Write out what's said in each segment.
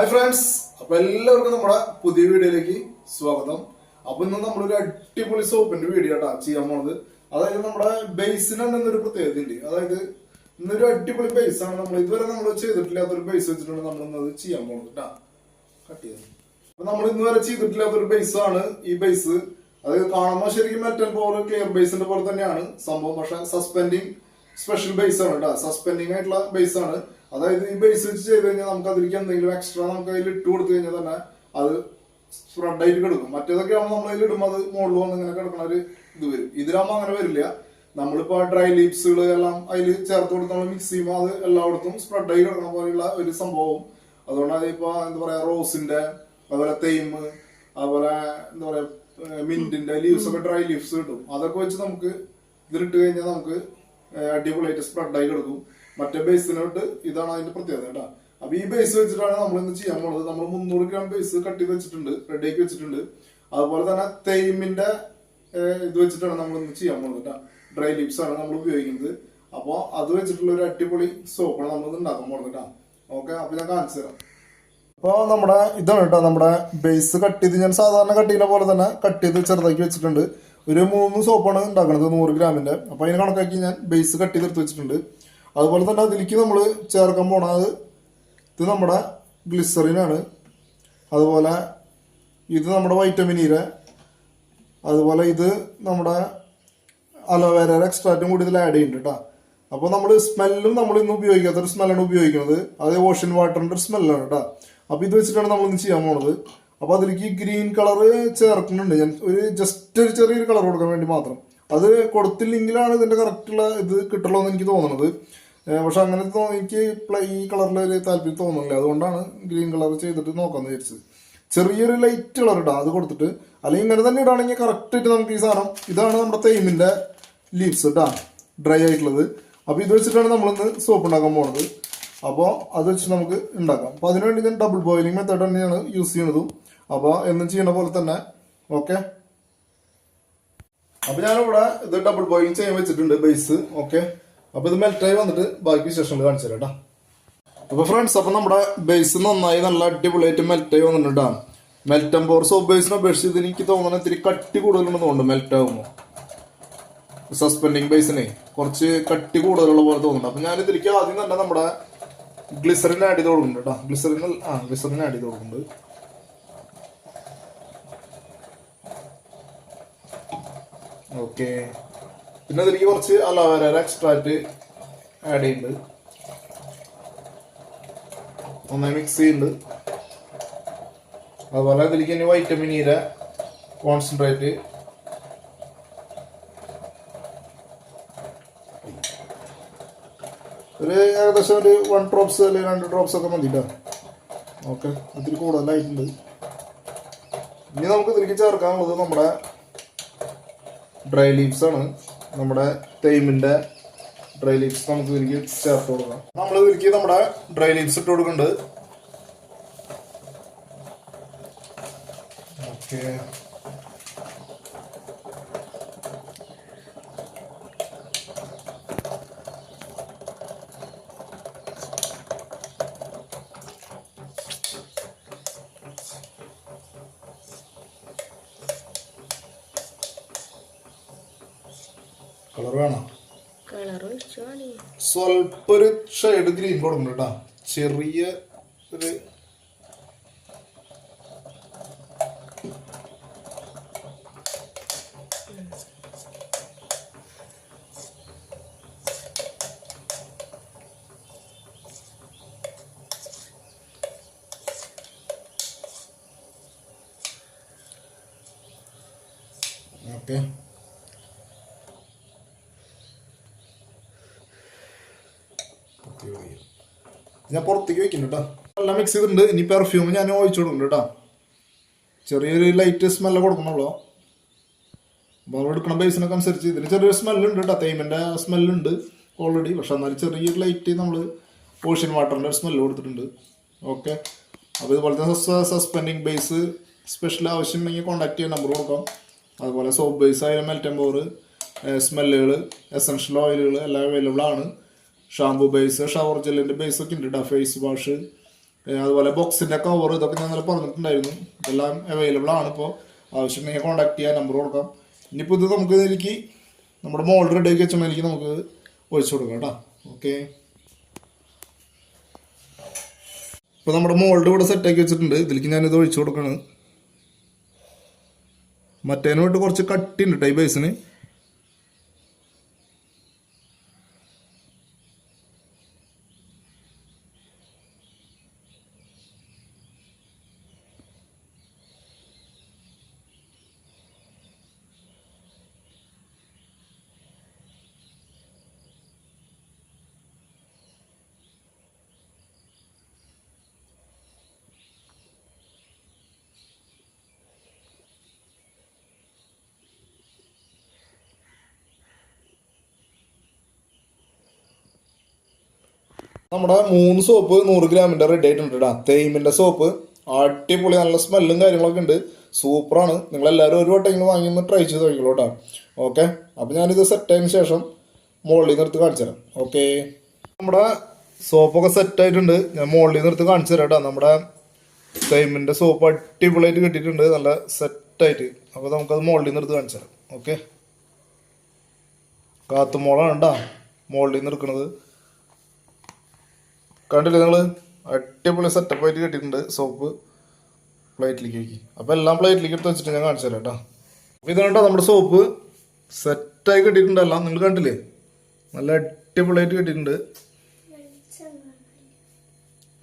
Hi friends അപ്പൊ എല്ലാവർക്കും നമ്മുടെ പുതിയ വീഡിയോയിലേക്ക് സ്വാഗതം. അപ്പൊ ഇന്ന് നമ്മളൊരു അടിപൊളി സോപ്പിന്റെ വീഡിയോ ആട്ടാ ചെയ്യാൻ പോണത്. അതായത് നമ്മുടെ ബേസിനാണ് എന്നൊരു പ്രത്യേകത ഉണ്ട് അതായത് ഇന്നൊരു അടിപൊളി ബേസ് ആണ്. നമ്മൾ ഇതുവരെ നമ്മൾ ചെയ്തിട്ടില്ലാത്തൊരു ബേസ് വെച്ചിട്ടാണ് നമ്മൾ ഇന്നത് ചെയ്യാൻ പോണത് കേട്ടാ കട്ട് ചെയ്ത്. അപ്പൊ നമ്മൾ ഇന്ന് വരെ ചെയ്തിട്ടില്ലാത്തൊരു ബേസ് ആണ് ഈ ബേസ് അത് കാണുമ്പോൾ ശരിക്കും മെറ്റൽ പവർ ക്ലിയർ ബേസിന്റെ പോലെ തന്നെയാണ് സംഭവം. പക്ഷെ സസ്പെൻഡിങ് സ്പെഷ്യൽ ബേസ് ആണ് കേട്ടോ സസ്പെൻഡിങ് ആയിട്ടുള്ള ബേസ് ആണ്. അതായത് ഈ ബേസ് വെച്ച് ചെയ്ത് കഴിഞ്ഞാൽ നമുക്ക് അതിലേക്ക് എന്തെങ്കിലും എക്സ്ട്രാ നമുക്ക് അതിൽ ഇട്ട് കൊടുത്തു കഴിഞ്ഞാൽ തന്നെ അത് സ്പ്രെഡ് ആയിട്ട് കിടക്കും. മറ്റേതൊക്കെ ആവുമ്പോൾ നമ്മൾ അതിൽ ഇടുമ്പോൾ അത് മുകളിൽ വന്ന് ഇങ്ങനെ കിടക്കണ ഒരു ഇത് വരും. ഇതിലാകുമ്പോൾ അങ്ങനെ വരില്ല. നമ്മളിപ്പോ ഡ്രൈ ലീപ്സുകൾ എല്ലാം അതിൽ ചേർത്ത് കൊടുത്ത് നമ്മൾ മിക്സ് ചെയ്യുമ്പോൾ അത് എല്ലായിടത്തും സ്പ്രെഡ് ആയി കിടക്കണ പോലെയുള്ള ഒരു സംഭവം അതുകൊണ്ട് അതിപ്പോ എന്താ പറയാ റോസിന്റെ അതുപോലെ തെയ്മ് അതുപോലെ എന്താ പറയാ മിന്റിന്റെ ലീവ്സ് ഒക്കെ ഡ്രൈ ലീവ്സ് കിട്ടും അതൊക്കെ വെച്ച് നമുക്ക് ഇതിലിട്ട് കഴിഞ്ഞാൽ നമുക്ക് അടിപൊളിയായിട്ട് സ്പ്രെഡ് ആയി കിടക്കും. മറ്റേ ബേസിനോട്ട് ഇതാണ് അതിന്റെ പ്രത്യേകത കേട്ടോ. അപ്പൊ ഈ ബേസ് വെച്ചിട്ടാണ് നമ്മൾ ഇന്ന് ചെയ്യാൻ പോകുന്നത് നമ്മൾ മുന്നൂറ് ഗ്രാം ബേസ് കട്ട് ചെയ്ത് വെച്ചിട്ടുണ്ട് റെഡിയാക്കി വെച്ചിട്ടുണ്ട്. അതുപോലെ തന്നെ തേയിമിന്റെ ഇത് വെച്ചിട്ടാണ് നമ്മൾ ഇന്ന് ചെയ്യാൻ പോകുന്നത് കേട്ടോ. ഡ്രൈ ലിപ്സ് ആണ് നമ്മൾ ഉപയോഗിക്കുന്നത്. അപ്പോൾ അത് വെച്ചിട്ടുള്ള ഒരു അടിപൊളി സോപ്പാണ് നമ്മൾ ഉണ്ടാക്കാൻ പോകുന്നത് കേട്ടോ. ഓക്കെ അപ്പൊ ഞാൻ കാണിച്ചു തരാം. അപ്പോൾ നമ്മുടെ ഇതാണ് കേട്ടോ നമ്മുടെ ബേസ് കട്ട്. ചെയ്ത് ഞാൻ സാധാരണ കട്ട് ചെയ്യുന്ന പോലെ തന്നെ കട്ട് ചെയ്ത് ചെറുതാക്കി വെച്ചിട്ടുണ്ട്. ഒരു മൂന്ന് സോപ്പാണ് ഉണ്ടാക്കുന്നത് നൂറ് ഗ്രാമിന്റെ അപ്പോൾ അതിന് കണക്കാക്കി ഞാൻ ബേസ് കട്ട് ചെയ്ത് എടുത്ത് വെച്ചിട്ടുണ്ട്. അതുപോലെ തന്നെ അതിലേക്ക് നമ്മൾ ചേർക്കാൻ പോണത് ഇത് നമ്മുടെ ഗ്ലിസറിനാണ് അതുപോലെ ഇത് നമ്മുടെ വൈറ്റമിൻ ഇര അതുപോലെ ഇത് നമ്മുടെ അലോവേര എക്സ്ട്രാറ്റും കൂടി ഇതിൽ ആഡ് ചെയ്യുന്നുണ്ട് കേട്ടോ അപ്പോൾ നമ്മൾ സ്മെല്ലും നമ്മൾ ഇന്ന് ഉപയോഗിക്കാത്ത ഒരു സ്മെല്ലാണ് ഉപയോഗിക്കുന്നത്. അത് ഓഷ്യൻ വാട്ടറിന്റെ ഒരു സ്മെല്ലാണ് കേട്ടോ അപ്പോൾ ഇത് വെച്ചിട്ടാണ് നമ്മൾ ഇന്ന് ചെയ്യാൻ പോണത്. അപ്പോൾ അതിലേക്ക് ഗ്രീൻ കളർ ചേർക്കുന്നുണ്ട്. ഞാൻ ഒരു ജസ്റ്റ് ഒരു ചെറിയൊരു കളർ കൊടുക്കാൻ വേണ്ടി മാത്രം. അത് കൊടുത്തില്ലെങ്കിലാണ് ഇതിന്റെ കറക്റ്റുള്ള ഇത് കിട്ടുള്ളൂ എന്ന് എനിക്ക് തോന്നുന്നത് പക്ഷെ അങ്ങനെ എനിക്ക് ഈ കളറിൽ ഒരു താല്പര്യം തോന്നുന്നില്ല. അതുകൊണ്ടാണ് ഗ്രീൻ കളർ ചെയ്തിട്ട് നോക്കാന്ന് വിചാരിച്ചത്. ചെറിയൊരു ലൈറ്റ് കളർ ഇടാം അത് കൊടുത്തിട്ട്. അല്ലെങ്കിൽ ഇങ്ങനെ തന്നെ ഇടാണെങ്കിൽ കറക്റ്റായിട്ട് നമുക്ക് ഈ സാധനം ഇതാണ് നമ്മുടെ തേമിന്റെ ലീവ്സ് ഇട്ടാ ഡ്രൈ ആയിട്ടുള്ളത്. അപ്പോൾ ഇത് വെച്ചിട്ടാണ് നമ്മളിന്ന് സോപ്പ് ഉണ്ടാക്കാൻ പോകുന്നത് അപ്പോൾ അത് വെച്ച് നമുക്ക് ഉണ്ടാക്കാം. അപ്പോൾ അതിനുവേണ്ടി ഞാൻ ഡബിൾ ബോയിലിംഗ് മെത്തേഡ് തന്നെയാണ് യൂസ് ചെയ്യണതും അപ്പോൾ എന്നും ചെയ്യണ പോലെ തന്നെ. ഓക്കെ അപ്പോൾ ഞാനിവിടെ ഇത് ഡബിൾ ബോയിലിംഗ് ചെയ്യാൻ വെച്ചിട്ടുണ്ട് ബേസ് ഓക്കെ അപ്പോൾ ഇത് മെൽറ്റായി വന്നിട്ട് ബാക്കി വിശേഷങ്ങൾ കാണിച്ചു തരാം കേട്ടോ അപ്പൊ ഫ്രണ്ട്സ് അപ്പൊ നമ്മുടെ ബേസ് നന്നായി നല്ല അടിപൊളിയായിട്ട് മെൽറ്റായി വന്നിട്ടുണ്ട് മെൽറ്റം പോർ സോപ്പ് ബേസിനെ അപേക്ഷിച്ച് ഇത് എനിക്ക് തോന്നുന്നത് ഇത്തിരി കട്ടി കൂടുതലുണ്ടെന്ന് തോന്നുന്നു മെൽറ്റ് ആകുമ്പോൾ സസ്പെൻഡിങ് ബേസിനെ കുറച്ച് കട്ടി കൂടുതലുള്ള പോലെ തോന്നുന്നുണ്ട്. അപ്പൊ ഞാൻ ഇതിലേക്ക് ആദ്യം തന്നെ നമ്മുടെ ഗ്ലിസറിൻ ആഡ് ചെയ്ത് കൊടുക്കുന്നുണ്ട് കേട്ടോ ഗ്ലിസറിൻ ആ ഗ്ലിസറിൻ ആഡ് ചെയ്ത് കൊടുക്കുന്നുണ്ട്. ഓക്കെ. പിന്നെ അതിലേക്ക് കുറച്ച് അലോവേര എക്സ്ട്രാറ്റ് ആഡ് ചെയ്യുന്നുണ്ട്. നന്നായി മിക്സ് ചെയ്യുന്നുണ്ട്. അതുപോലെ അതിലേക്ക് തന്നെ വൈറ്റമിൻ ഇര കോൺസെൻട്രേറ്റ് ഒരു ഏകദേശം ഒരു വൺ ഡ്രോപ്സ് അല്ലെങ്കിൽ രണ്ട് ഡ്രോപ്സ് ഒക്കെ മതി കേട്ടോ ഓക്കെ. അതിൽ കൂടുതലായിട്ടുണ്ട്. ഇനി നമുക്ക് ഇതിലേക്ക് ചേർക്കാനുള്ളത് നമ്മുടെ ഡ്രൈ ലീവ്സ് ആണ്. നമ്മുടെ തേമിന്റെ ഡ്രൈ ലീവ്സ് നമുക്ക് ഇതിലേക്ക് ചേർത്ത് കൊടുക്കാം. നമ്മൾ ഇതിലേക്ക് നമ്മുടെ ഡ്രൈ ലീവ്സ് ഇട്ട് കൊടുക്കുന്നുണ്ട്. ഓക്കെ കളർ വേണം? സ്വല്പ ഒരു ഷെയ്ഡ് ഗ്രീൻ കൊടുക്കണം കേട്ടോ ചെറിയ ഒരു ഓക്കെ ഞാൻ പുറത്തേക്ക് വെക്കുന്നുണ്ട് കേട്ടോ എല്ലാം മിക്സ് ചെയ്തിട്ടുണ്ട്. ഇനി പെർഫ്യൂം ഞാൻ ഒഴിച്ചു കേട്ടോ ചെറിയൊരു ലൈറ്റ് സ്മെല്ല് കൊടുക്കണുള്ളൂ. നമ്മൾ എടുക്കണ ബേസിനൊക്കെ അനുസരിച്ച് ഇതിന് ചെറിയൊരു സ്മെല്ലുണ്ട് കേട്ടോ തേയ്മന്റെ സ്മെല്ലുണ്ട് ഓൾറെഡി പക്ഷെ എന്നാലും ചെറിയൊരു ലൈറ്റ് നമ്മൾ ഓഷ്യൻ വാട്ടറിന്റെ സ്മെല്ല് കൊടുത്തിട്ടുണ്ട്. ഓക്കെ അപ്പോൾ ഇതുപോലത്തെ സസ്പെൻഡിങ് ബേസ് സ്പെഷ്യൽ ആവശ്യമുണ്ടെങ്കിൽ കോൺടാക്ട് ചെയ്യാൻ നമ്പർ കൊടുക്കാം. അതുപോലെ സോപ്പ് ബേസ് ആയാലും മെൽറ്റം പോർ സ്മെല്ലുകൾ എസൻഷ്യൽ ഓയിലുകൾ എല്ലാം അവൈലബിൾ ആണ്. ഷാംപൂ ബേസ് ഷവർ ബേസ് ഒക്കെ ഉണ്ട് കേട്ടോ ഫേസ് വാഷ് അതുപോലെ ബോക്സിന്റെ കവർ ഇതൊക്കെ ഞാൻ പറഞ്ഞിട്ടുണ്ടായിരുന്നു. ഇതെല്ലാം അവൈലബിൾ ആണ് ഇപ്പോൾ ആവശ്യമുണ്ടെങ്കിൽ കോൺടാക്ട് ചെയ്യാൻ നമ്പർ കൊടുക്കാം. ഇനിയിപ്പോൾ ഇത് നമുക്ക് എനിക്ക് നമ്മുടെ മോൾഡ് റെഡി ആക്കി എനിക്ക് നമുക്ക് ഒഴിച്ചു കൊടുക്കാം കേട്ടോ. ഓക്കെ ഇപ്പോൾ നമ്മുടെ മോൾഡ് ഇവിടെ സെറ്റാക്കി വെച്ചിട്ടുണ്ട്. ഇതിലേക്ക് ഞാനിത് ഒഴിച്ചു കൊടുക്കണം. മറ്റേനോട്ട് കുറച്ച് കട്ടിയുണ്ട് ഈ ബേസിന് നമ്മുടെ മൂന്ന് സോപ്പ് നൂറ് ഗ്രാമിന്റെ റെഡി ആയിട്ടുണ്ട് കേട്ടോ തേയ്മിന്റെ സോപ്പ്. അടിപൊളി നല്ല സ്മെല്ലും കാര്യങ്ങളൊക്കെ ഉണ്ട്. സൂപ്പറാണ്. നിങ്ങൾ എല്ലാവരും ഒരു വട്ടം വട്ടെങ്കിലും വാങ്ങി ഒന്ന് ട്രൈ ചെയ്ത് നോക്കിക്കോളൂ കേട്ടോ ഓക്കെ അപ്പൊ ഞാനിത് സെറ്റ് ആയതിനു ശേഷം മുകളിൽ നിന്ന് എടുത്ത് കാണിച്ചു തരാം. ഓക്കെ നമ്മുടെ സോപ്പൊക്കെ സെറ്റ് ആയിട്ടുണ്ട്. ഞാൻ മുകളിൽ എടുത്ത് കാണിച്ചു തരാം കേട്ടോ നമ്മുടെ തേയ്മിന്റെ സോപ്പ് അടിപൊളിയായിട്ട് കിട്ടിയിട്ടുണ്ട്. നല്ല സെറ്റായിട്ട് അപ്പോൾ നമുക്കത് മുകളിൽ എടുത്ത് കാണിച്ചു തരാം. ഓക്കെ കാത്തുമോളാണ് കേട്ടോ മുകളിൽ നിന്ന് കണ്ടില്ലേ നിങ്ങൾ അടിപൊളി സെറ്റപ്പ് ആയിട്ട് കിട്ടിയിട്ടുണ്ട് സോപ്പ് പ്ലേറ്റിലേക്ക് വയ്ക്കി അപ്പോൾ എല്ലാം പ്ലേറ്റിലേക്ക് എടുത്ത് വെച്ചിട്ട് ഞാൻ കാണിച്ചു തരാം കേട്ടോ അപ്പോൾ ഇതാണ് കേട്ടോ നമ്മുടെ സോപ്പ് സെറ്റായി കിട്ടിയിട്ടുണ്ട് എല്ലാം. നിങ്ങൾ കണ്ടില്ലേ? നല്ല അടിപൊളിയായിട്ട് കിട്ടിയിട്ടുണ്ട്.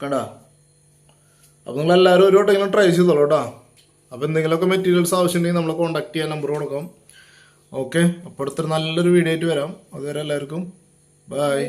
കണ്ടാ? അപ്പോൾ നിങ്ങൾ എല്ലാവരും ഒരു വട്ടം ട്രൈ ചെയ്തോളൂ കേട്ടോ അപ്പോൾ എന്തെങ്കിലുമൊക്കെ മെറ്റീരിയൽസ് ആവശ്യമുണ്ടെങ്കിൽ നമ്മളെ കോൺടാക്ട് ചെയ്യാൻ നമ്പർ കൊടുക്കാം. ഓക്കെ അപ്പോൾ അടുത്തൊരു നല്ലൊരു വീഡിയോ ആയിട്ട് വരാം. അതുവരെ എല്ലാവർക്കും ബൈ